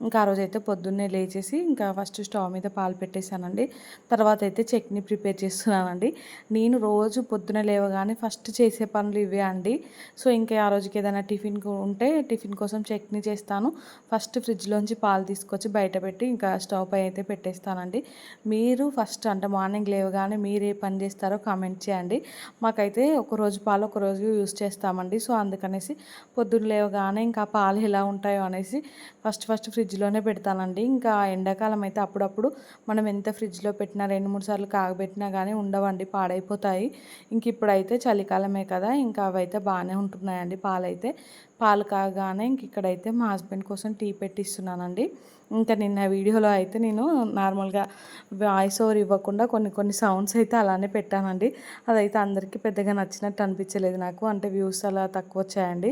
ఇంకా ఆ రోజు అయితే పొద్దున్నే లేచేసి ఇంకా ఫస్ట్ స్టవ్ మీద పాలు పెట్టేశానండి. తర్వాత అయితే చట్నీ ప్రిపేర్ చేస్తున్నానండి. నేను రోజు పొద్దున లేవగానే ఫస్ట్ చేసే పనులు ఇవే అండి. సో ఇంకా ఆ రోజుకి ఏదైనా టిఫిన్ ఉంటే టిఫిన్ కోసం చట్నీ చేస్తాను. ఫస్ట్ ఫ్రిడ్జ్లోంచి పాలు తీసుకొచ్చి బయట పెట్టి ఇంకా స్టవ్ పై అయితే పెట్టేస్తానండి. మీరు ఫస్ట్ అంటే మార్నింగ్ లేవగానే మీరు ఏ పని చేస్తారో కామెంట్ చేయండి. మాకైతే ఒక రోజు పాలు ఒకరోజు యూస్ చేస్తామండి. సో అందుకనేసి పొద్దున్న లేవగానే ఇంకా పాలు ఎలా ఉంటాయో అనేసి ఫస్ట్ ఫస్ట్ ఫ్రిడ్జ్ ఫ్రిడ్జ్లోనే పెడతానండి. ఇంకా ఎండాకాలం అయితే అప్పుడప్పుడు మనం ఎంత ఫ్రిడ్జ్లో పెట్టినా రెండు మూడు సార్లు కాగబెట్టినా కానీ ఉండవండి పాడైపోతాయి. ఇంక ఇప్పుడైతే చలికాలమే కదా ఇంకా అవైతే బాగానే ఉంటున్నాయండి పాలైతే. పాలు కాగానే ఇంక ఇక్కడైతే మా హస్బెండ్ కోసం టీ పెట్టిస్తున్నానండి. ఇంకా నిన్న వీడియోలో అయితే నేను నార్మల్గా వాయిస్ ఓవర్ ఇవ్వకుండా కొన్ని కొన్ని సౌండ్స్ అయితే అలానే పెట్టానండి. అదైతే అందరికీ పెద్దగా నచ్చినట్టు అనిపించలేదు నాకు. అంటే వ్యూస్ అలా తక్కువ వచ్చాయండి.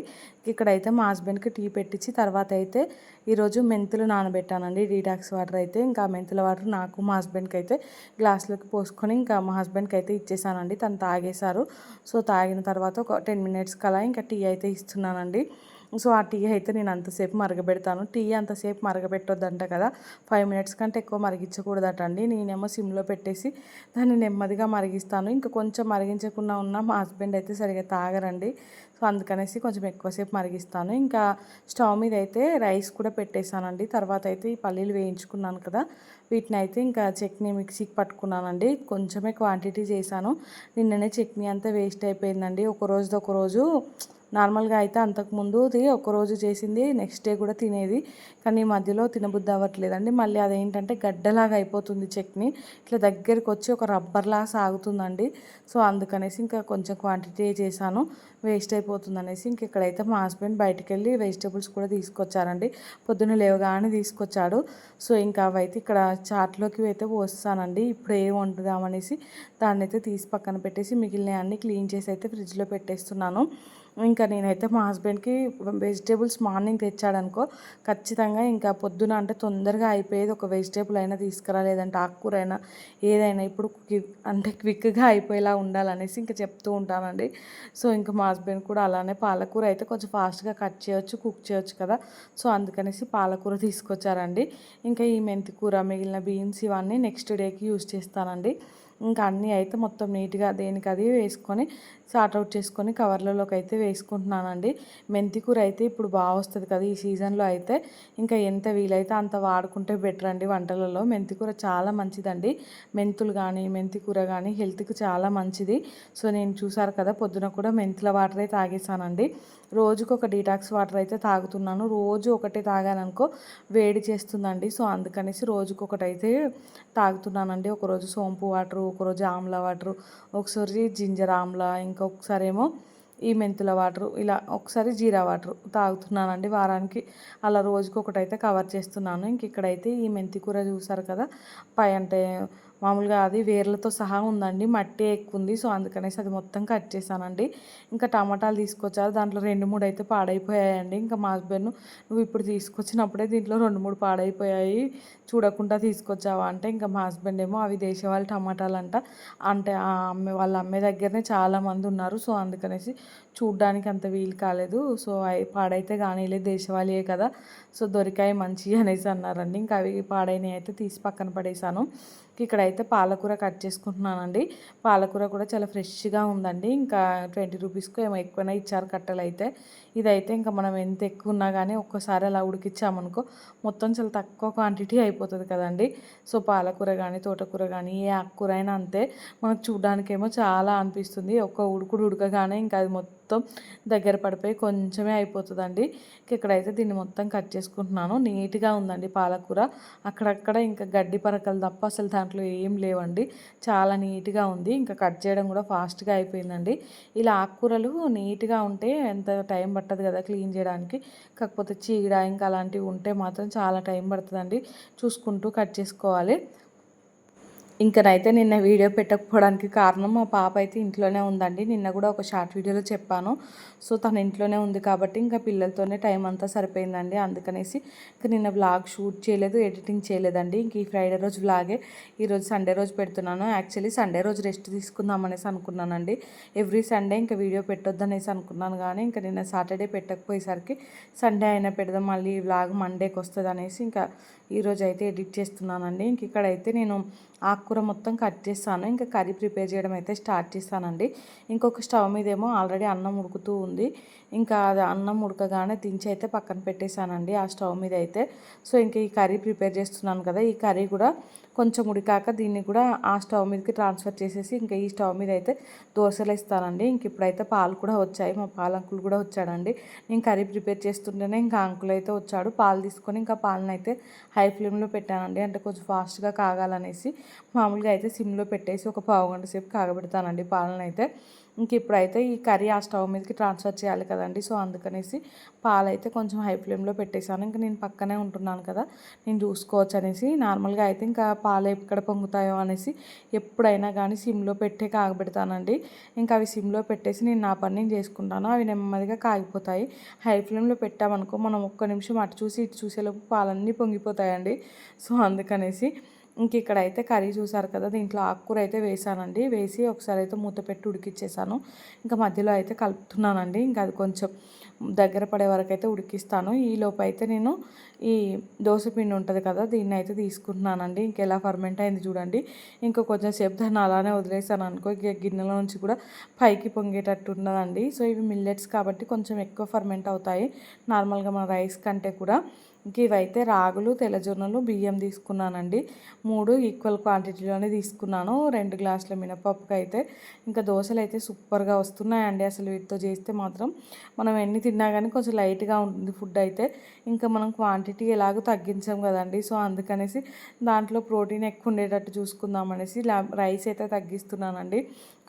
ఇక్కడైతే మా హస్బెండ్కి టీ పెట్టించి తర్వాత అయితే ఈరోజు మెంతులు నానబెట్టానండి. డీటాక్స్ వాటర్ అయితే ఇంకా మెంతుల వాటర్ నాకు మా హస్బెండ్కి అయితే గ్లాస్లోకి పోసుకొని ఇంకా మా హస్బెండ్కి అయితే ఇచ్చేసానండి. తను తాగేశారు. సో తాగిన తర్వాత ఒక టెన్ మినిట్స్ కలా ఇంకా టీ అయితే ఇస్తున్నానండి. సో ఆ టీ అయితే నేను అంతసేపు మరగబెడతాను. టీ అంతసేపు మరగబెట్టొద్దంట కదా. ఫైవ్ మినిట్స్ కంటే ఎక్కువ మరిగించకూడదట అండి నేనేమో సిమ్లో పెట్టేసి దాన్ని నెమ్మదిగా మరిగిస్తాను. ఇంకా కొంచెం మరిగించకుండా ఉన్న మా హస్బెండ్ అయితే సరిగా తాగరండి. సో అందుకనేసి కొంచెం ఎక్కువసేపు మరిగిస్తాను. ఇంకా స్టవ్ మీద అయితే రైస్ కూడా పెట్టేశానండి. తర్వాత అయితే ఈ పల్లీలు వేయించుకున్నాను కదా. వీటిని అయితే ఇంకా చట్నీ మిక్సీకి పట్టుకున్నానండి. కొంచెమే క్వాంటిటీ చేశాను. నిన్ననే చట్నీ అంతా వేస్ట్ అయిపోయిందండి. ఒక రోజుది ఒక రోజు నార్మల్గా అయితే అంతకుముందుది ఒకరోజు చేసింది నెక్స్ట్ డే కూడా తినేది. కానీ ఈ మధ్యలో తినబుద్ధి అవ్వట్లేదండి మళ్ళీ అదేంటంటే గడ్డలాగా అయిపోతుంది చట్నీ. ఇట్లా దగ్గరికి వచ్చి ఒక రబ్బర్లాగా సాగుతుందండి. సో అందుకనేసి ఇంకా కొంచెం క్వాంటిటీ చేశాను. వేస్ట్ అయిపోతుంది అనేసి ఇంక ఇక్కడైతే మా హస్బెండ్ బయటికి వెళ్ళి వెజిటేబుల్స్ కూడా తీసుకొచ్చారండి. పొద్దున్న లేవగానే తీసుకొచ్చాడు. సో ఇంకా అవైతే ఇక్కడ చాట్లోకి అయితే పోస్తానండి. ఇప్పుడు ఏం వండుదామనేసి దాన్ని అయితే తీసి పక్కన పెట్టేసి మిగిలిన అన్ని క్లీన్ చేసి అయితే ఫ్రిడ్జ్లో పెట్టేస్తున్నాను. ఇంకా నేనైతే మా హస్బెండ్కి వెజిటేబుల్స్ మార్నింగ్ తెచ్చాడనుకో ఖచ్చితంగా ఇంకా పొద్దున అంటే తొందరగా అయిపోయేది ఒక వెజిటేబుల్ అయినా తీసుకురా లేదంటే ఆకుకూర అయినా ఏదైనా ఇప్పుడు అంటే క్విక్గా అయిపోయేలా ఉండాలనేసి ఇంకా చెప్తూ ఉంటానండి. సో ఇంకా మా హస్బెండ్ కూడా అలానే పాలకూర అయితే కొంచెం ఫాస్ట్గా కట్ చేయొచ్చు కుక్ చేయొచ్చు కదా. సో అందుకనేసి పాలకూర తీసుకొచ్చారండి. ఇంకా ఈ మెంతి కూర మిగిలిన బీన్స్ ఇవన్నీ నెక్స్ట్ డేకి యూజ్ చేస్తానండి. ఇంకా అన్నీ అయితే మొత్తం నీట్గా దేనికి అది వేసుకొని సార్ట్అవుట్ చేసుకొని కవర్లలోకి అయితే వేసుకుంటున్నానండి. మెంతి కూర అయితే ఇప్పుడు బాగా వస్తుంది కదా ఈ సీజన్లో అయితే. ఇంకా ఎంత వీలైతే అంత వాడుకుంటే బెటర్ అండి వంటలలో. మెంతి కూర చాలా మంచిదండి. మెంతులు కానీ మెంతి కూర కానీ హెల్త్కి చాలా మంచిది. సో నేను చూసారు కదా పొద్దున కూడా మెంతుల వాటర్ అయితే తాగేసానండి. రోజుకు ఒక డీటాక్స్ వాటర్ అయితే తాగుతున్నాను. రోజు ఒకటే తాగాననుకో వేడి చేస్తుందండి. సో అందుకనేసి రోజుకు ఒకటైతే తాగుతున్నానండి. ఒకరోజు సోంపు వాటరు ఒకరోజు ఆమ్లా వాటరు ఒకసారి జింజర్ ఆమ్లా ఇంకొకసారి ఏమో ఈ మెంతుల వాటరు ఇలా ఒకసారి జీరా వాటర్ తాగుతున్నానండి వారానికి. అలా రోజుకి ఒకటైతే కవర్ చేస్తున్నాను. ఇంక ఇక్కడైతే ఈ మెంతి కూర చూసారు కదా? పై అంటే మామూలుగా అది వేర్లతో సహా ఉందండి. మట్టి ఎక్కువ ఉంది సో అందుకనేసి అది మొత్తం కట్ చేశానండి. ఇంకా టమాటాలు తీసుకొచ్చారు. దాంట్లో రెండు మూడు అయితే పాడైపోయాయండి. ఇంకా మా హస్బెండ్ నువ్వు ఇప్పుడు తీసుకొచ్చినప్పుడే దీంట్లో రెండు మూడు పాడైపోయాయి. చూడకుండా తీసుకొచ్చావా? అంటే ఇంకా మా హస్బెండ్ ఏమో అవి దేశవాళి టమాటాలు అంట అంటే ఆ అమ్మే వాళ్ళ అమ్మే దగ్గరనే చాలామంది ఉన్నారు. సో అందుకనేసి చూడ్డానికి అంత వీలు కాలేదు. సో అవి పాడైతే కానీలేదు దేశవాళీయే కదా. సో దొరికాయి మంచి అనేసి అన్నారండి. ఇంకా అవి పాడైనవి అయితే తీసి పక్కన పడేసాను ఇక్కడైతే పాలకూర కట్ చేసుకుంటున్నానండి. పాలకూర కూడా చాలా ఫ్రెష్గా ఉందండి. ఇంకా ట్వంటీ రూపీస్కు ఏమో ఎక్కువైనా ఇచ్చారు కట్టెలు అయితే ఇదైతే ఇంకా మనం ఎంత ఎక్కువ ఉన్నా కానీ ఒక్కసారి అలా ఉడికిచ్చామనుకో మొత్తం చాలా తక్కువ క్వాంటిటీ అయిపోతుంది కదండి. సో పాలకూర కానీ తోటకూర కానీ ఏ ఆకుకూర అయినా అంతే. మనకు చూడడానికేమో చాలా అనిపిస్తుంది. ఒక ఉడుకుడు ఉడకగానే ఇంకా అది మొత్తం మొత్తం దగ్గర పడిపోయి కొంచెమే అయిపోతుందండి. ఇక్కడైతే దీన్ని మొత్తం కట్ చేసుకుంటున్నాను. నీట్గా ఉందండి పాలకూర. అక్కడక్కడ ఇంకా గడ్డి పరకలు తప్ప అసలు దాంట్లో ఏం లేవండి. చాలా నీట్గా ఉంది. ఇంకా కట్ చేయడం కూడా ఫాస్ట్గా అయిపోయిందండి. ఇలా ఆకుకూరలు నీట్గా ఉంటే ఎంత టైం పట్టదు కదా క్లీన్ చేయడానికి. కాకపోతే చీడ ఇంకా అలాంటివి ఉంటే మాత్రం చాలా టైం పడుతుందండి. చూసుకుంటూ కట్ చేసుకోవాలి. ఇంకనైతే నిన్న వీడియో పెట్టకపోవడానికి కారణం మా పాప అయితే ఇంట్లోనే ఉందండి. నిన్న కూడా ఒక షార్ట్ వీడియోలో చెప్పాను. సో తను ఇంట్లోనే ఉంది కాబట్టి ఇంకా పిల్లలతోనే టైం అంతా సరిపోయిందండి. అందుకనేసి ఇంకా నిన్న వ్లాగ్ షూట్ చేయలేదు ఎడిటింగ్ చేయలేదండి. ఇంక ఈ ఫ్రైడే రోజు వ్లాగే ఈరోజు సండే రోజు పెడుతున్నాను. యాక్చువల్లీ సండే రోజు రెస్ట్ తీసుకుందాం అనేసి అనుకున్నానండి. ఎవ్రీ సండే ఇంకా వీడియో పెట్టొద్దు అనేసి అనుకున్నాను కానీ ఇంకా నిన్న సాటర్డే పెట్టకపోయేసరికి సండే అయినా పెడదాం మళ్ళీ బ్లాగ్ మండేకి వస్తుంది అనేసి ఇంకా ఈరోజు అయితే ఎడిట్ చేస్తున్నానండి. ఇంక ఇక్కడైతే నేను ఆకుకూర మొత్తం కట్ చేస్తాను. ఇంకా కర్రీ ప్రిపేర్ చేయడం అయితే స్టార్ట్ చేస్తానండి. ఇంకొక స్టవ్ మీద ఏమో ఆల్రెడీ అన్నం ఉడుకుతూ ఉంది. ఇంకా అది అన్నం ఉడకగానే దించి అయితే పక్కన పెట్టేశానండి ఆ స్టవ్ మీద అయితే సో ఇంకా ఈ కర్రీ ప్రిపేర్ చేస్తున్నాను కదా ఈ కర్రీ కూడా కొంచెం ఉడికాక దీన్ని కూడా ఆ స్టవ్ మీదకి ట్రాన్స్ఫర్ చేసేసి ఇంకా ఈ స్టవ్ మీద అయితే దోశలు ఇస్తానండి ఇంక ఇప్పుడైతే పాలు కూడా వచ్చాయి. మా పాల అంకుల్ కూడా వచ్చాడండి. నేను కర్రీ ప్రిపేర్ చేస్తుంటేనే ఇంకా అంకుల్ అయితే వచ్చాడు. పాలు తీసుకొని ఇంకా పాలను అయితే హై ఫ్లేమ్లో పెట్టానండి. అంటే కొంచెం ఫాస్ట్గా కాగాలనేసి మామూలుగా అయితే సిమ్లో పెట్టేసి ఒక పావు గంట సేపు కాగబెడతానండి పాలను అయితే. ఇంక ఇప్పుడైతే ఈ కర్రీ ఆ స్టవ్ మీదకి ట్రాన్స్ఫర్ చేయాలి కదండి. సో అందుకనేసి పాలైతే కొంచెం హై ఫ్లేమ్లో పెట్టేశాను. ఇంకా నేను పక్కనే ఉంటున్నాను కదా నేను చూసుకోవచ్చు అనేసి నార్మల్గా అయితే ఇంకా పాలు ఎక్కడ పొంగుతాయో అనేసి ఎప్పుడైనా కానీ సిమ్లో పెట్టే కాగబెడతానండి. ఇంకా అవి సిమ్లో పెట్టేసి నేను నా పని నేను చేసుకుంటాను. అవి నెమ్మదిగా కాగిపోతాయి. హై ఫ్లేమ్లో పెట్టామనుకో మనం ఒక్క నిమిషం అటు చూసి ఇటు చూసేలోపు పాలన్నీ పొంగిపోతాయండి. సో అందుకనేసి ఇంక ఇక్కడ అయితే కర్రీ చూసారు కదా దీంట్లో ఆకుకూర అయితే వేసానండి. వేసి ఒకసారి అయితే మూత పెట్టి ఉడికిచ్చేసాను. ఇంకా మధ్యలో అయితే కలుపుతున్నానండి. ఇంకా అది కొంచెం దగ్గర పడే వరకు అయితే ఉడికిస్తాను. ఈ అయితే నేను ఈ దోశ పిండి ఉంటుంది కదా దీన్ని అయితే తీసుకుంటున్నానండి. ఇంకెలా ఫర్మెంట్ అయింది చూడండి. ఇంకా కొంచెం సేపు దాన్ని అలానే వదిలేసాను అనుకో ఇక గిన్నెల నుంచి కూడా పైకి పొంగేటట్టు ఉన్నదండి. సో ఇవి మిల్లెట్స్ కాబట్టి కొంచెం ఎక్కువ ఫర్మెంట్ అవుతాయి. నార్మల్గా మన రైస్ కంటే కూడా. ఇవైతే రాగులు తెల్లజొన్నలు బియ్యం తీసుకున్నానండి. మూడు ఈక్వల్ క్వాంటిటీలోనే తీసుకున్నాను. రెండు గ్లాసుల మినపప్పుకి అయితే ఇంకా దోశలు అయితే సూపర్గా వస్తున్నాయండి. అసలు వీటితో చేస్తే మాత్రం మనం ఎన్ని తిన్నా కానీ కొంచెం లైట్గా ఉంటుంది ఫుడ్ అయితే. ఇంకా మనం క్వాంటిటీ ఎలాగో తగ్గించాం కదండి. సో అందుకనేసి దాంట్లో ప్రోటీన్ ఎక్కువ ఉండేటట్టు చూసుకుందాం అనేసి రైస్ అయితే తగ్గిస్తున్నానండి.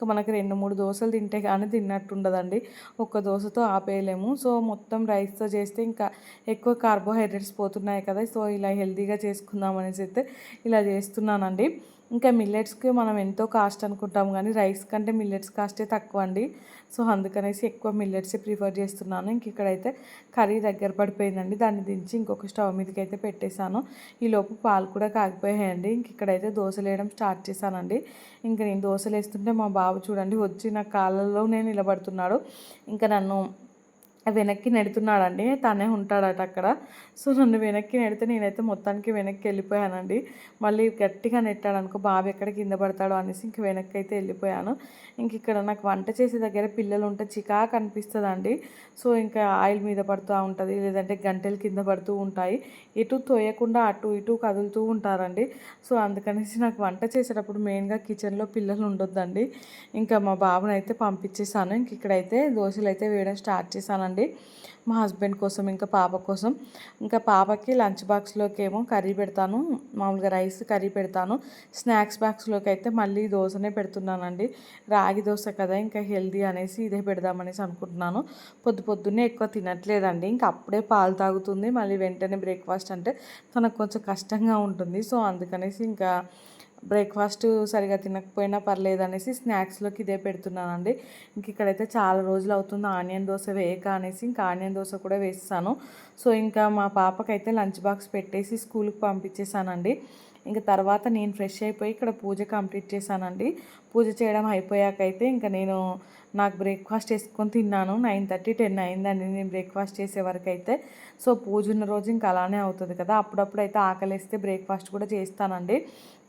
మనకి రెండు మూడు దోశలు తింటే కానీ తిన్నట్టు ఉండదండి ఒక్క దోశతో ఆపేయలేము. సో మొత్తం రైస్తో చేస్తే ఇంకా ఎక్కువ కార్బోహైడ్రేట్స్ పోతున్నాయి కదా. సో ఇలా హెల్తీగా చేసుకుందాం అనేసి అయితే ఇలా చేస్తున్నానండి. ఇంకా మిల్లెట్స్కి మనం ఎంతో కాస్ట్ అనుకుంటాం కానీ రైస్ కంటే మిల్లెట్స్ కాస్టే తక్కువ అండి సో అందుకనేసి ఎక్కువ మిల్లెట్సే ప్రిఫర్ చేస్తున్నాను. ఇంక ఇక్కడైతే కర్రీ దగ్గర పడిపోయిందండి. దాన్ని దించి ఇంకొక స్టవ్ మీదకి అయితే పెట్టేశాను ఈలోపు పాలు కూడా కాగిపోయాయండి. ఇంక ఇక్కడైతే దోశలు వేయడం స్టార్ట్ చేశానండి. ఇంక నేను దోశలు వేస్తుంటే మా బాబు చూడండి వచ్చి నా కాళ్ళలోనే నిలబడుతున్నాడు. ఇంకా నన్ను వెనక్కి నెడుతున్నాడండి. తనే ఉంటాడట అక్కడ. సో నన్ను వెనక్కి నెడితే నేనైతే మొత్తానికి వెనక్కి వెళ్ళిపోయానండి. మళ్ళీ గట్టిగా నెట్టాడు అనుకో బాబు ఎక్కడ కింద పడతాడో అనేసి ఇంక వెనక్కి అయితే వెళ్ళిపోయాను. ఇంక ఇక్కడ నాకు వంట చేసే దగ్గర పిల్లలు ఉంటే చికాకు అనిపిస్తుందండి. సో ఇంకా ఆయిల్ మీద పడుతూ ఉంటుంది లేదంటే గంటెలు కింద పడుతూ ఉంటాయి. ఎటు తోయకుండా అటు ఇటు కదులుతూ ఉంటారండి. సో అందుకనేసి నాకు వంట చేసేటప్పుడు మెయిన్గా కిచెన్లో పిల్లలు ఉండొద్దండి ఇంకా మా బాబునైతే పంపించేసాను ఇంక ఇక్కడైతే దోశలు అయితే వేయడం స్టార్ట్ చేశానండి. అండి మా హస్బెండ్ కోసం ఇంకా పాప కోసం. ఇంకా పాపకి లంచ్ బాక్స్లోకి ఏమో కర్రీ పెడతాను. మామూలుగా రైస్ కర్రీ పెడతాను. స్నాక్స్ బాక్స్లోకి అయితే మళ్ళీ దోశనే పెడుతున్నానండి. రాగి దోశ కదా ఇంకా హెల్దీ అనేసి ఇదే పెడదామనేసి అనుకుంటున్నాను. పొద్దు పొద్దున్నే ఎక్కువ తినట్లేదండి. ఇంకా అప్పుడే పాలు తాగుతుంది. మళ్ళీ వెంటనే బ్రేక్ఫాస్ట్ అంటే తనకు కొంచెం కష్టంగా ఉంటుంది. సో అందుకనేసి ఇంకా బ్రేక్ఫాస్ట్ సరిగా తినకపోయినా పర్లేదు అనేసి స్నాక్స్లోకి ఇదే పెడుతున్నానండి. ఇంక ఇక్కడైతే చాలా రోజులు అవుతుంది ఆనియన్ దోశ వేయక అనేసి ఇంకా ఆనియన్ దోశ కూడా వేస్తాను. సో ఇంకా మా పాపకైతే లంచ్ బాక్స్ పెట్టేసి స్కూల్కి పంపించేసానండి ఇంకా తర్వాత నేను ఫ్రెష్ అయిపోయి ఇక్కడ పూజ కంప్లీట్ చేశానండి. పూజ చేయడం అయిపోయాకైతే ఇంకా నేను నాకు బ్రేక్ఫాస్ట్ వేసుకొని తిన్నాను. నైన్ థర్టీ టెన్ అయిందండి. నేను బ్రేక్ఫాస్ట్ చేసే వరకు అయితే సో పూజ ఉన్న రోజు ఇంకా అలానే అవుతుంది కదా. అప్పుడప్పుడు అయితే ఆకలిస్తే బ్రేక్ఫాస్ట్ కూడా చేస్తానండి.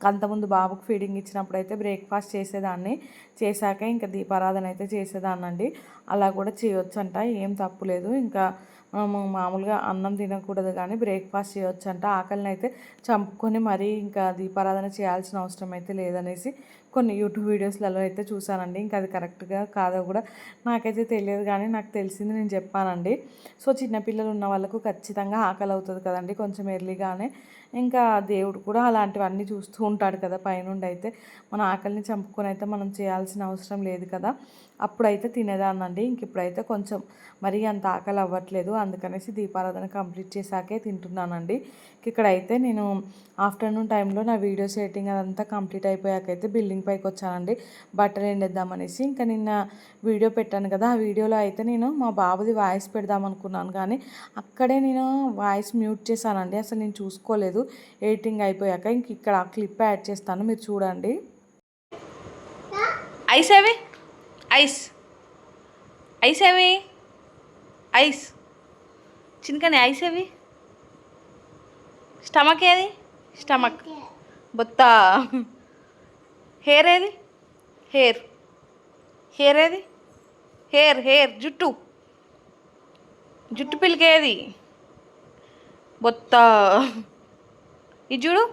అంతకుముందు బాబుకు ఫీడింగ్ ఇచ్చినప్పుడు అయితే బ్రేక్ఫాస్ట్ చేసేదాన్ని. చేశాక ఇంకా దీపారాధన అయితే చేసేదాన్నండి. అలా కూడా చేయొచ్చంట. ఏం తప్పులేదు ఇంకా మనము మామూలుగా అన్నం తినకూడదు కానీ బ్రేక్ఫాస్ట్ చేయొచ్చంట. ఆకలిని అయితే చంపుకొని మరీ ఇంకా దీపారాధన చేయాల్సిన అవసరం అయితే లేదనేసి కొన్ని యూట్యూబ్ వీడియోస్లలో అయితే చూసానండి ఇంకా అది కరెక్ట్గా కాదో కూడా నాకైతే తెలియదు కానీ నాకు తెలిసింది నేను చెప్పానండి. సో చిన్నపిల్లలు ఉన్న వాళ్ళకు ఖచ్చితంగా ఆకలి అవుతుంది కదండి కొంచెం ఎర్లీగానే ఇంకా దేవుడు కూడా అలాంటివన్నీ చూస్తూ ఉంటాడు కదా పైనుండి అయితే. మన ఆకలిని చంపుకొని అయితే మనం చేయాల్సిన అవసరం లేదు కదా. అప్పుడైతే తినేదాన్నండి. ఇంక ఇప్పుడైతే కొంచెం మరీ అంత ఆకలి అవ్వట్లేదు. అందుకనేసి దీపారాధన కంప్లీట్ చేశాకే తింటున్నానండి. ఇక్కడైతే నేను ఆఫ్టర్నూన్ టైంలో నా వీడియో సెట్టింగ్ అదంతా కంప్లీట్ అయిపోయాకైతే బిల్డింగ్ పైకి వచ్చానండి. బట్టలు ఎండేద్దామనేసి ఇంకా నిన్న వీడియో పెట్టాను కదా ఆ వీడియోలో అయితే నేను మా బాబుది వాయిస్ పెడదాం అనుకున్నాను కానీ అక్కడే నేను వాయిస్ మ్యూట్ చేశానండి. అసలు నేను చూసుకోలేదు. ఎడిటింగ్ అయిపోయాక ఇంక ఇక్కడ ఆ క్లిప్ యాడ్ చేస్తాను. మీరు చూడండి. ఐస్ అవి ఐస్. ఐస్ అవి ఐస్. చిన్నకని ఐస్ అవి స్టమక్ ఏది? స్టమక్. బొత్త. హెయిర్ ఏది? హెయిర్ హెయిర్ ఏది? హెయిర్ హెయిర్ జుట్టు. జుట్టు పిలికేది బొత్త. ఇది చూడు.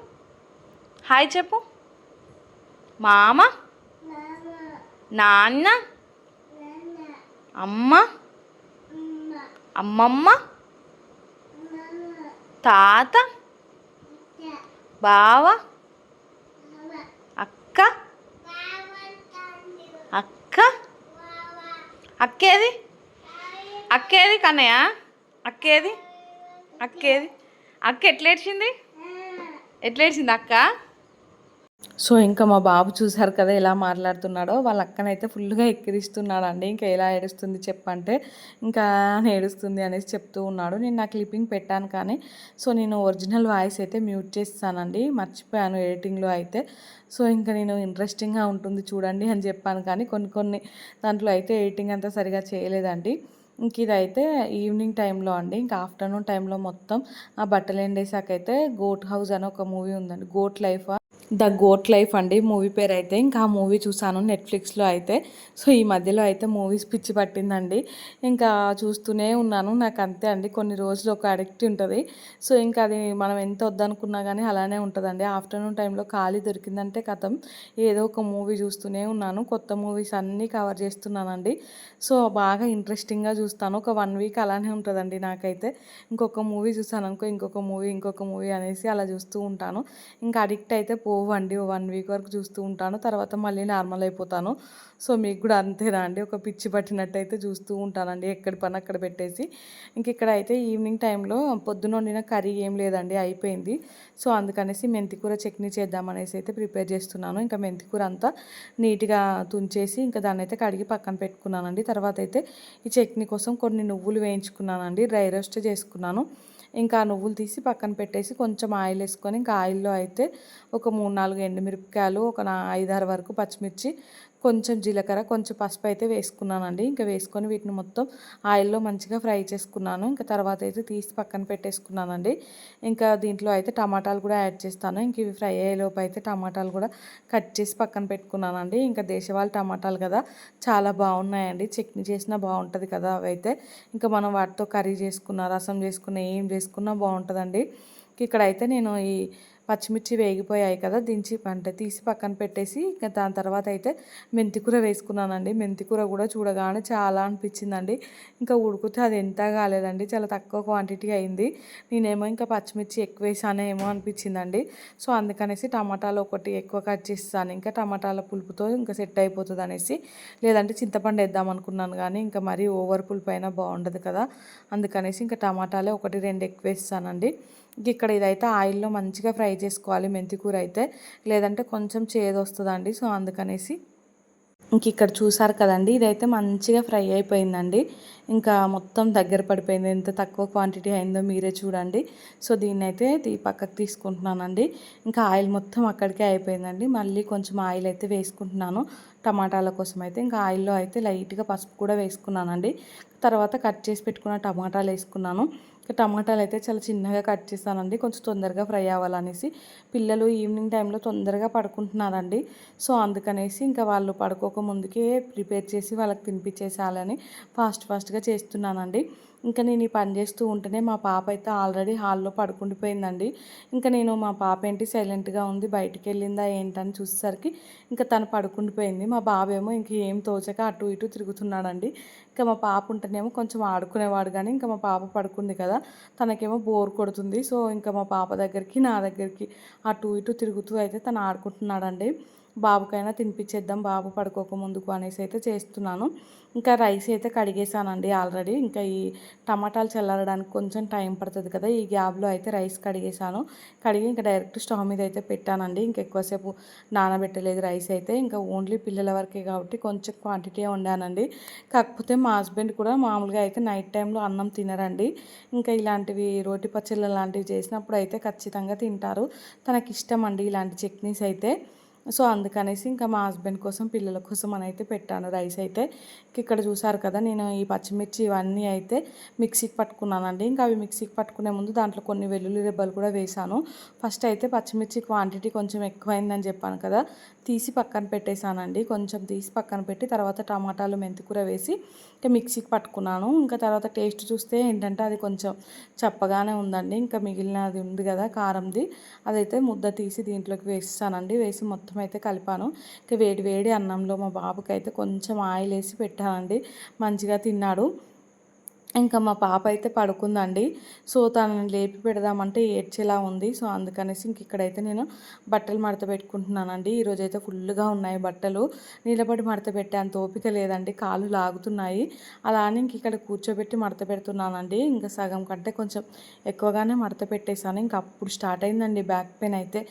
హాయ్ చెప్పు. మామ? నాన్న? అమ్మ? అమ్మమ్మ? తాత? బావ? అక్క? అక్క? అక్కేది? అక్కేది కన్నయ్య? అక్కేది? అక్కేది? అక్క ఎట్లేడ్చింది ఎట్లేడ్చింది అక్క? సో ఇంకా మా బాబు చూసారు కదా ఎలా మాట్లాడుతున్నాడో వాళ్ళ అక్కనైతే ఫుల్గా ఎక్కిరిస్తున్నాడు అండి ఇంకా ఎలా ఏడుస్తుంది చెప్పంటే ఇంకా ఏడుస్తుంది అనేసి చెప్తూ ఉన్నాడు. నేను నా క్లిప్పింగ్ పెట్టాను కానీ సో నేను ఒరిజినల్ వాయిస్ అయితే మ్యూట్ చేస్తానండి. మర్చిపోయాను ఎడిటింగ్లో అయితే. సో ఇంకా నేను ఇంట్రెస్టింగ్గా ఉంటుంది చూడండి అని చెప్పాను కానీ కొన్ని కొన్ని దాంట్లో అయితే ఎడిటింగ్ అంతా సరిగా చేయలేదండి. ఇంక ఇదైతే ఈవినింగ్ టైంలో అండి. ఇంకా ఆఫ్టర్నూన్ టైంలో మొత్తం ఆ బట్టలు ఎండేసాకైతే గోట్ హౌస్ అని ఒక మూవీ ఉందండి. Goat life the goat life అండి మూవీ పేరు అయితే ఇంకా ఆ మూవీ చూసాను నెట్ఫ్లిక్స్లో అయితే. సో ఈ మధ్యలో అయితే మూవీస్ పిచ్చి పట్టిందండి. ఇంకా చూస్తూనే ఉన్నాను. నాకు అంతే అండి. కొన్ని రోజులు ఒక అడిక్ట్ ఉంటుంది. సో ఇంకా అది మనం ఎంత వద్దనుకున్నా కానీ అలానే ఉంటుందండి. ఆఫ్టర్నూన్ టైంలో ఖాళీ దొరికిందంటే కథం. ఏదో ఒక మూవీ చూస్తూనే ఉన్నాను. కొత్త మూవీస్ అన్నీ కవర్ చేస్తున్నానండి. సో బాగా ఇంట్రెస్టింగ్గా చూస్తాను. ఒక వన్ వీక్ అలానే ఉంటుందండి నాకైతే. ఇంకొక మూవీ చూసాను అనుకో ఇంకొక మూవీ ఇంకొక మూవీ అనేసి అలా చూస్తూ ఉంటాను. ఇంకా అడిక్ట్ అయితే పో పోవండి వన్ వీక్ వరకు చూస్తూ ఉంటాను. తర్వాత మళ్ళీ నార్మల్ అయిపోతాను. సో మీకు కూడా అంతేనా అండి? ఒక పిచ్చి పట్టినట్టు అయితే చూస్తూ ఉంటానండి ఎక్కడి పని అక్కడ పెట్టేసి. ఇంక ఇక్కడ అయితే ఈవినింగ్ టైంలో పొద్దున వండిన కర్రీ ఏం లేదండి అయిపోయింది. సో అందుకనేసి మెంతికూర చట్నీ చేద్దామనేసి అయితే ప్రిపేర్ చేస్తున్నాను. ఇంకా మెంతికూర అంతా నీట్గా తుంచేసి ఇంకా దాన్ని అయితే కడిగి పక్కన పెట్టుకున్నానండి. తర్వాత అయితే ఈ చట్నీ కోసం కొన్ని నువ్వులు వేయించుకున్నానండి డ్రై రోస్ట్ చేసుకున్నాను. ఇంకా నువ్వులు తీసి పక్కన పెట్టేసి కొంచెం ఆయిల్ వేసుకొని ఇంకా ఆయిల్లో అయితే ఒక మూడు నాలుగు ఎండుమిరపకాయలు ఒక నా ఐదారు వరకు పచ్చిమిర్చి కొంచెం జీలకర్ర కొంచెం పసుపు అయితే వేసుకున్నానండి. ఇంకా వేసుకొని వీటిని మొత్తం ఆయిల్లో మంచిగా ఫ్రై చేసుకున్నాను. ఇంకా తర్వాత అయితే తీసి పక్కన పెట్టేసుకున్నానండి. ఇంకా దీంట్లో అయితే టమాటాలు కూడా యాడ్ చేస్తాను. ఇంక ఇవి ఫ్రై అయ్యేలోపు అయితే టమాటాలు కూడా కట్ చేసి పక్కన పెట్టుకున్నానండి. ఇంకా దేశవాళ టమాటాలు కదా చాలా బాగున్నాయండి. చట్నీ చేసినా బాగుంటుంది కదా అవైతే ఇంకా మనం వాటితో కర్రీ చేసుకున్న రసం చేసుకున్న ఏం చేసుకున్నా బాగుంటుందండి. ఇక్కడైతే నేను ఈ పచ్చిమిర్చి వేగిపోయాయి కదా దించి అంటే తీసి పక్కన పెట్టేసి ఇంకా దాని తర్వాత అయితే మెంతికూర వేసుకున్నానండి. మెంతికూర కూడా చూడగానే చాలా అనిపించిందండి. ఇంకా ఉడికితే అది ఎంత కాలేదండి చాలా తక్కువ క్వాంటిటీ అయింది. నేనేమో ఇంకా పచ్చిమిర్చి ఎక్కువ వేసానేమో అనిపించిందండి. సో అందుకనేసి టమాటాలు ఒకటి ఎక్కువ కట్ చేస్తాను. ఇంకా టమాటాల పులుపుతో ఇంకా సెట్ అయిపోతుంది అనేసి. లేదంటే చింతపండు వేద్దాం అనుకున్నాను కానీ ఇంకా మరీ ఓవర్ పులుపు అయినా బాగుండదు కదా. అందుకనేసి ఇంకా టమాటాలే ఒకటి రెండు ఎక్కువ వేస్తానండి. ఇక్కడ ఇదైతే ఆయిల్లో మంచిగా ఫ్రై చేసుకోవాలి మెంతికూర అయితే. లేదంటే కొంచెం చేదు వస్తుందండి సో అందుకనేసి. ఇంక ఇక్కడ చూసారు కదండి ఇదైతే మంచిగా ఫ్రై అయిపోయిందండి. ఇంకా మొత్తం దగ్గర పడిపోయింది ఎంత తక్కువ క్వాంటిటీ అయిందో మీరే చూడండి. సో దీన్ని అయితే పక్కకు తీసుకుంటున్నానండి. ఇంకా ఆయిల్ మొత్తం అక్కడికే అయిపోయిందండి. మళ్ళీ కొంచెం ఆయిల్ అయితే వేసుకుంటున్నాను టమాటాల కోసం అయితే. ఇంకా ఆయిల్లో అయితే లైట్గా పసుపు కూడా వేసుకున్నానండి. తర్వాత కట్ చేసి పెట్టుకున్న టమాటాలు వేసుకున్నాను. టమాటాలు అయితే చాలా చిన్నగా కట్ చేస్తానండి. కొంచెం తొందరగా ఫ్రై అవ్వాలనేసి. పిల్లలు ఈవినింగ్ టైంలో తొందరగా పడుకుంటున్నారండి. సో అందుకనేసి ఇంకా వాళ్ళు పడుకోక ముందుకే ప్రిపేర్ చేసి వాళ్ళకి తినిపించేసేయాలని ఫాస్ట్ ఫాస్ట్గా చేస్తున్నానండి. ఇంకా నేను ఈ పని చేస్తూ ఉంటేనే మా పాప అయితే ఆల్రెడీ హాల్లో పడుకుండిపోయిందండి. ఇంకా నేను మా పాప ఏంటి సైలెంట్గా ఉంది బయటికి వెళ్ళిందా ఏంటని చూసేసరికి ఇంకా తను పడుకుండిపోయింది. మా బాబేమో ఇంక ఏం తోచక అటు ఇటు తిరుగుతున్నాడండి. ఇంకా మా పాప ఉంటేనేమో కొంచెం ఆడుకునేవాడు కానీ ఇంకా మా పాప పడుకుంది కదా తనకేమో బోర్ కొడుతుంది. సో ఇంకా మా పాప దగ్గరికి నా దగ్గరికి అటు ఇటు తిరుగుతూ అయితే తను ఆడుకుంటున్నాడండి. బాబుకైనా తినిపించేద్దాం బాబు పడుకోక ముందుకు అనేసి అయితే చేస్తున్నాను. ఇంకా రైస్ అయితే కడిగేసానండి ఆల్రెడీ. ఇంకా ఈ టమాటాలు చల్లారడానికి కొంచెం టైం పడుతుంది కదా ఈ గ్యాబ్లో అయితే రైస్ కడిగేసాను. కడిగి ఇంకా డైరెక్ట్ స్టవ్ మీద అయితే పెట్టానండి. ఇంకా ఎక్కువసేపు నానబెట్టలేదు రైస్ అయితే. ఇంకా ఓన్లీ పిల్లల వరకే కాబట్టి కొంచెం క్వాంటిటీ వండానండి. కాకపోతే మా హస్బెండ్ కూడా మామూలుగా అయితే నైట్ టైంలో అన్నం తినరండి. ఇంకా ఇలాంటివి రోటి పచ్చళ్ళు లాంటివి చేసినప్పుడు అయితే ఖచ్చితంగా తింటారు. తనకి ఇష్టం అండి ఇలాంటి చట్నీస్ అయితే. సో అందుకనేసి ఇంకా మా హస్బెండ్ కోసం పిల్లల కోసం అని అయితే పెట్టాను రైస్ అయితే. ఇక్కడ చూసారు కదా నేను ఈ పచ్చిమిర్చి ఇవన్నీ అయితే మిక్సీకి పట్టుకున్నానండి. ఇంకా అవి మిక్సీకి పట్టుకునే ముందు దాంట్లో కొన్ని వెల్లుల్లి రెబ్బలు కూడా వేసాను ఫస్ట్ అయితే పచ్చిమిర్చి క్వాంటిటీ కొంచెం ఎక్కువైందని చెప్పాను కదా తీసి పక్కన పెట్టేశానండి. కొంచెం తీసి పక్కన పెట్టి తర్వాత టమాటాలు మెంతికూర వేసి ఇంకా మిక్సీకి పట్టుకున్నాను. ఇంకా తర్వాత టేస్ట్ చూస్తే ఏంటంటే అది కొంచెం చప్పగానే ఉందండి. ఇంకా మిగిలినది ఉంది కదా కారంది. అదైతే ముద్ద తీసి దీంట్లోకి వేసేసానండి వేసి మొత్తం అయితే కలిపాను. ఇంకా వేడి వేడి అన్నంలో మా బాబుకి అయితే కొంచెం ఆయిల్ వేసి పెట్టానండి. మంచిగా తిన్నాడు. ఇంకా మా పాప అయితే పడుకుందండి. సో తనని లేపి పెడదామంటే ఏడ్చేలా ఉంది. సో అందుకనేసి ఇంక ఇక్కడైతే నేను బట్టలు మడత పెట్టుకుంటున్నానండి. ఈరోజు అయితే ఫుల్గా ఉన్నాయి బట్టలు. నిలబడి మడత పెట్టేంత ఓపిక లేదండి. కాళ్ళు లాగుతున్నాయి. అలా అని ఇంక ఇక్కడ కూర్చోబెట్టి మడత పెడుతున్నానండి. ఇంకా సగం కంటే కొంచెం ఎక్కువగానే మడత పెట్టేశాను. ఇంకా అప్పుడు స్టార్ట్ అయిందండి బ్యాక్ పెయిన్ అయితే.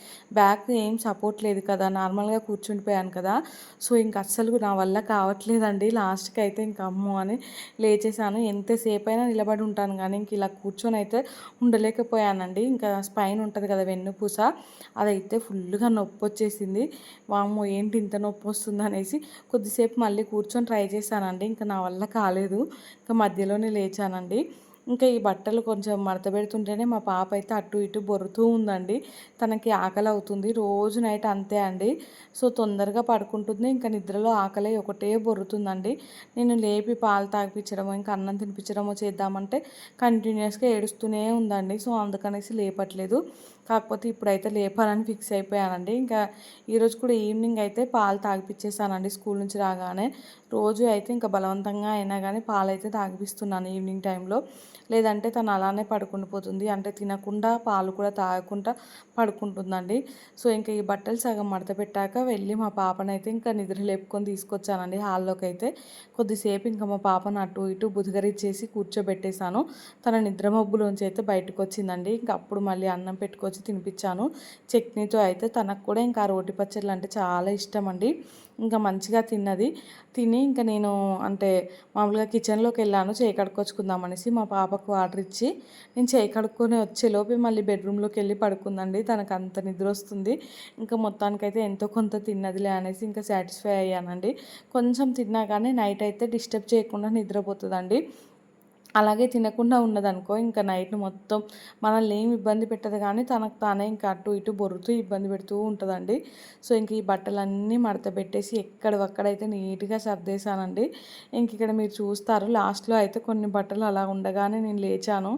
బ్యాక్ ఏం సపోర్ట్ లేదు కదా. నార్మల్గా కూర్చుండిపోయాను కదా. సో ఇంక అస్సలు నా వల్ల కావట్లేదండి. లాస్ట్కి అయితే ఇంక అమ్మో అని లేచేసాను ఎంతసేపు ఏపైనా నిలబడి ఉంటాను కానీ ఇంక ఇలా కూర్చొని అయితే ఉండలేకపోయానండి. ఇంకా స్పైన్ ఉంటుంది కదా వెన్నుపూస అదైతే ఫుల్గా నొప్పి వచ్చేసింది వామ్మో ఏంటి ఇంత నొప్పి వస్తుంది అనేసి కొద్దిసేపు మళ్ళీ కూర్చొని ట్రై చేశానండి. ఇంకా నా వల్ల కాలేదు. ఇంకా మధ్యలోనే లేచానండి. ఇంకా ఈ బట్టలు కొంచెం మడత పెడుతుంటేనే మా పాప అయితే అటు ఇటు బొరుతూ ఉందండి. తనకి ఆకలి అవుతుంది. రోజు నైట్ అంతే అండి. సో తొందరగా పడుకుంటుంది. ఇంకా నిద్రలో ఆకలి ఒకటే బొరుతుందండి. నేను లేపి పాలు తాగిపించడమో ఇంకా అన్నం తినిపించడమో చేద్దామంటే కంటిన్యూస్గా ఏడుస్తూనే ఉందండి. సో అందుకనేసి లేపట్లేదు. కాకపోతే ఇప్పుడైతే లేపాలని ఫిక్స్ అయిపోయానండి. ఇంకా ఈరోజు కూడా ఈవినింగ్ అయితే పాలు తాగిపించేసానండి స్కూల్ నుంచి రాగానే. రోజు అయితే ఇంకా బలవంతంగా అయినా కానీ పాలు అయితే తాగిపిస్తున్నాను ఈవినింగ్ టైంలో. లేదంటే తను అలానే పడుకుండిపోతుంది అంటే తినకుండా పాలు కూడా తాగకుండా పడుకుంటుందండి. సో ఇంకా ఈ బట్టలు సగం మడత పెట్టాక వెళ్ళి మా పాపనైతే ఇంకా నిద్ర లేపుకొని తీసుకొచ్చానండి హాల్లోకి అయితే కొద్దిసేపు ఇంకా మా పాపను అటు ఇటు బుధగరిచ్చేసి కూర్చోబెట్టేశాను. తన నిద్ర మబ్బులోంచి అయితే బయటకు వచ్చిందండి ఇంకా అప్పుడు మళ్ళీ అన్నం పెట్టుకొచ్చి తినిపించాను చట్నీతో అయితే తనకు కూడా ఇంకా రోటి పచ్చళ్ళు అంటే చాలా ఇష్టం అండి ఇంకా మంచిగా తిన్నది. తిని ఇంకా నేను అంటే మామూలుగా కిచెన్లోకి వెళ్ళాను చేయి కడుక్కొచ్చుకుందామనేసి మా పాపకు వాటర్ ఇచ్చి నేను చేయి కడుక్కొని వచ్చేలోపే మళ్ళీ బెడ్రూమ్లోకి వెళ్ళి పడుకుందండి. తనకు అంత నిద్ర వస్తుంది ఇంకా మొత్తానికైతే ఎంతో కొంత తిన్నదిలే అనేసి ఇంకా సాటిస్ఫై అయ్యానండి. కొంచెం తిన్నా కానీ నైట్ అయితే డిస్టర్బ్ చేయకుండా నిద్రపోతుందండి. అలాగే తినకుండా ఉన్నదనుకో ఇంకా నైట్ మొత్తం మనల్ని ఏం ఇబ్బంది పెట్టదు కానీ తనకు తానే ఇంకా అటు ఇటు బొరుతూ ఇబ్బంది పెడుతూ ఉంటుందండి. సో ఇంక ఈ బట్టలన్నీ మడత పెట్టేసి ఎక్కడవక్కడైతే నీట్గా సర్దేశానండి. ఇంక ఇక్కడ మీరు చూస్తారు లాస్ట్లో అయితే కొన్ని బట్టలు అలా ఉండగానే నేను లేచాను.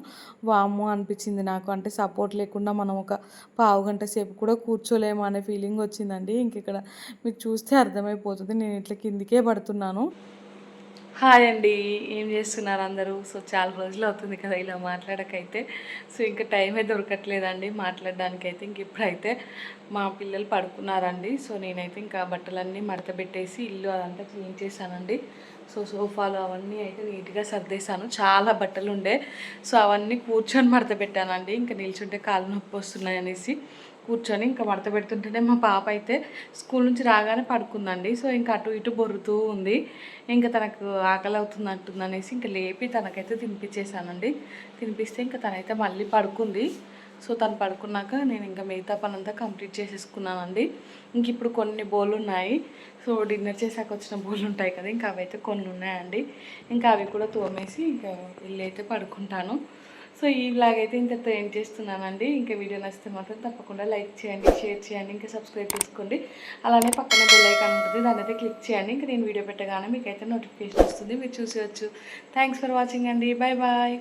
వాము అనిపించింది నాకు. అంటే సపోర్ట్ లేకుండా మనం ఒక పావు గంట సేపు కూడా కూర్చోలేము అనే ఫీలింగ్ వచ్చిందండి. ఇంక ఇక్కడ మీకు చూస్తే అర్థమైపోతుంది. నేను ఇట్లా కిందికే పడుతున్నాను. హాయ్ అండి. ఏం చేస్తున్నారు అందరూ? సో చాలా రోజులు అవుతుంది కదా ఇలా మాట్లాడకైతే. సో ఇంకా టైమే దొరకట్లేదండి మాట్లాడడానికైతే. ఇంక ఇప్పుడైతే మా పిల్లలు పడుకున్నారండి. సో నేనైతే ఇంకా బట్టలన్నీ మడత పెట్టేసి ఇల్లు అదంతా క్లీన్ చేశానండి. సో సోఫాలు అవన్నీ అయితే నీట్గా సర్దేశాను. చాలా బట్టలు ఉండే సో అవన్నీ కూర్చొని మడత పెట్టానండి ఇంకా నిల్చుంటే కాళ్ళు నొప్పి వస్తున్నాయి అనేసి కూర్చొని ఇంకా మడత పెడుతుంటేనే మా పాప అయితే స్కూల్ నుంచి రాగానే పడుకుందండి. సో ఇంకా అటు ఇటు బొరుతూ ఉంది. ఇంకా తనకు ఆకలి అవుతుంది అంటుందనేసి ఇంకా లేపి తనకైతే తినిపించేశానండి తినిపిస్తే ఇంకా తనైతే మళ్ళీ పడుకుంది. సో తను పడుకున్నాక నేను ఇంకా మిగతా పనంతా కంప్లీట్ చేసేసుకున్నానండి. ఇంక ఇప్పుడు కొన్ని బోళ్ళు ఉన్నాయి సో డిన్నర్ చేసాక వచ్చిన బోళ్ళు ఉంటాయి కదా ఇంకా అవైతే కొన్ని ఉన్నాయండి ఇంకా అవి కూడా తోమేసి ఇంకా వెళ్ళి అయితే పడుకుంటాను. సో ఈ వ్లాగ్ అయితే ఇంతతో ఏం చేస్తున్నానండి. ఇంకా వీడియో నచ్చితే మాత్రం తప్పకుండా లైక్ చేయండి షేర్ చేయండి ఇంకా సబ్స్క్రైబ్ చేసుకోండి. అలానే పక్కన బెల్ ఐకాన్ ఉంటుంది దాని అయితే క్లిక్ చేయండి. ఇంకా నేను వీడియో పెట్టగానే మీకు అయితే నోటిఫికేషన్ వస్తుంది. మీరు చూసేవచ్చు థ్యాంక్స్ ఫర్ వాచింగ్ అండి. Bye bye.